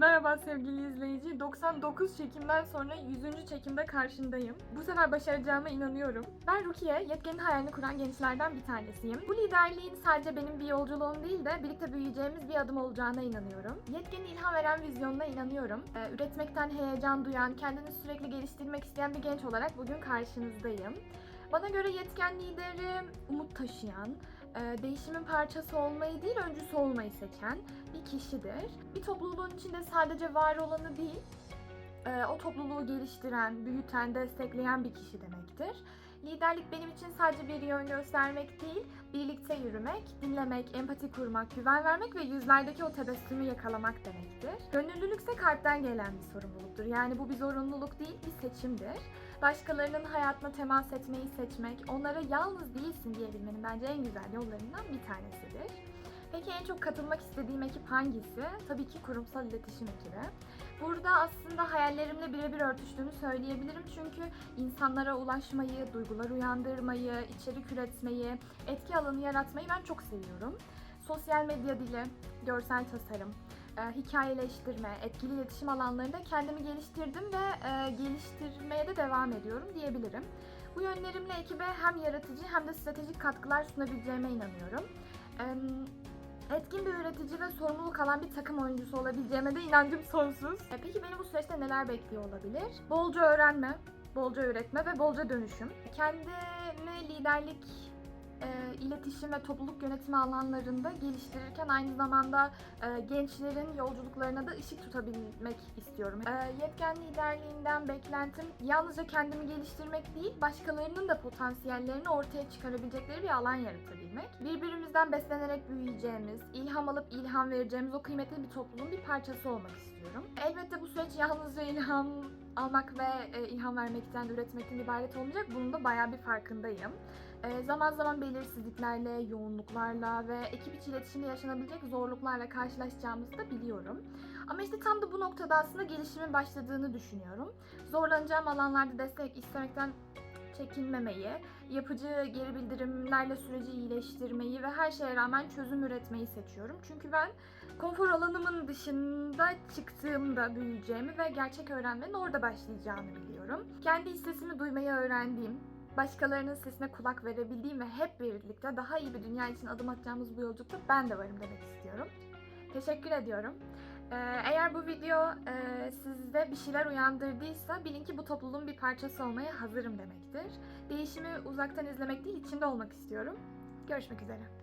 Merhaba sevgili izleyici. 99 çekimden sonra 100. çekimde karşındayım. Bu sefer başaracağıma inanıyorum. Ben Rukiye, yetkenin hayalini kuran gençlerden bir tanesiyim. Bu liderliğin sadece benim bir yolculuğum değil de birlikte büyüyeceğimiz bir adım olacağına inanıyorum. Yetkenin ilham veren vizyonuna inanıyorum. Ee, üretmekten heyecan duyan, kendini sürekli geliştirmek isteyen bir genç olarak bugün karşınızdayım. Bana göre yetken lideri umut taşıyan, değişimin parçası olmayı değil öncüsü olmayı seçen bir kişidir. Bir topluluğun içinde sadece var olanı değil, e, o topluluğu geliştiren, büyüten, destekleyen bir kişi demektir. Liderlik benim için sadece bir yön göstermek değil, birlikte yürümek, dinlemek, empati kurmak, güven vermek ve yüzlerdeki o tebessümü yakalamak demektir. Gönüllülük ise kalpten gelen bir sorumluluktur. Yani bu bir zorunluluk değil, bir seçimdir. Başkalarının hayatına temas etmeyi seçmek, onlara yalnız değilsin diyebilmenin bence en güzel yollarından bir tanesidir. Peki en çok katılmak istediğim ekip hangisi? Tabii ki kurumsal iletişim ekibi. Burada aslında hayallerimle birebir örtüştüğünü söyleyebilirim çünkü insanlara ulaşmayı, duygular uyandırmayı, içerik üretmeyi, etki alanı yaratmayı ben çok seviyorum. Sosyal medya dili, görsel tasarım, e, hikayeleştirme, etkili iletişim alanlarında kendimi geliştirdim ve e, geliştirmeye de devam ediyorum diyebilirim. Bu yönlerimle ekibe hem yaratıcı hem de stratejik katkılar sunabileceğime inanıyorum. Etkin bir üretici ve sorumluluk alan bir takım oyuncusu olabileceğime de inancım sonsuz. E, Peki beni bu süreçte neler bekliyor olabilir? Bolca öğrenme, bolca üretme ve bolca dönüşüm. Kendimi liderlik, e, iletişim ve topluluk yönetimi alanlarında geliştirirken aynı zamanda e, gençlerin yolculuklarına da ışık tutabilmek istiyorum. E, yetken liderliğinden beklentim yalnızca kendimi geliştirmek değil, başkalarının da potansiyellerini ortaya çıkarabilecekleri bir alan yaratabilmek. Birbirimizden beslenerek büyüyeceğimiz, ilham alıp ilham vereceğimiz o kıymetli bir topluluğun bir parçası olmak istiyorum. Elbette bu süreç yalnızca ilham almak ve e, ilham vermekten, üretmekten ibaret olmayacak. Bunun da bayağı bir farkındayım. E, zaman zaman belirsizliklerle, yoğunluklarla ve ekip içi iletişimde yaşanabilecek zorluklarla karşılaşacağımızı da biliyorum. Ama işte tam da bu noktada aslında gelişimin başladığını düşünüyorum. Zorlanacağım alanlarda destek istemekten çekinmemeyi, yapıcı geri bildirimlerle süreci iyileştirmeyi ve her şeye rağmen çözüm üretmeyi seçiyorum. Çünkü ben konfor alanımın dışında çıktığımda büyüyeceğimi ve gerçek öğrenmenin orada başlayacağını biliyorum. Kendi sesimi duymayı öğrendiğim, başkalarının sesine kulak verebildiğim ve hep birlikte daha iyi bir dünya için adım atacağımız bu yolculukta ben de varım demek istiyorum. Teşekkür ediyorum. Ee, Eğer bu video e, sizde bir şeyler uyandırdıysa bilin ki bu topluluğun bir parçası olmaya hazırım demektir. Değişimi uzaktan izlemek değil, içinde olmak istiyorum. Görüşmek üzere.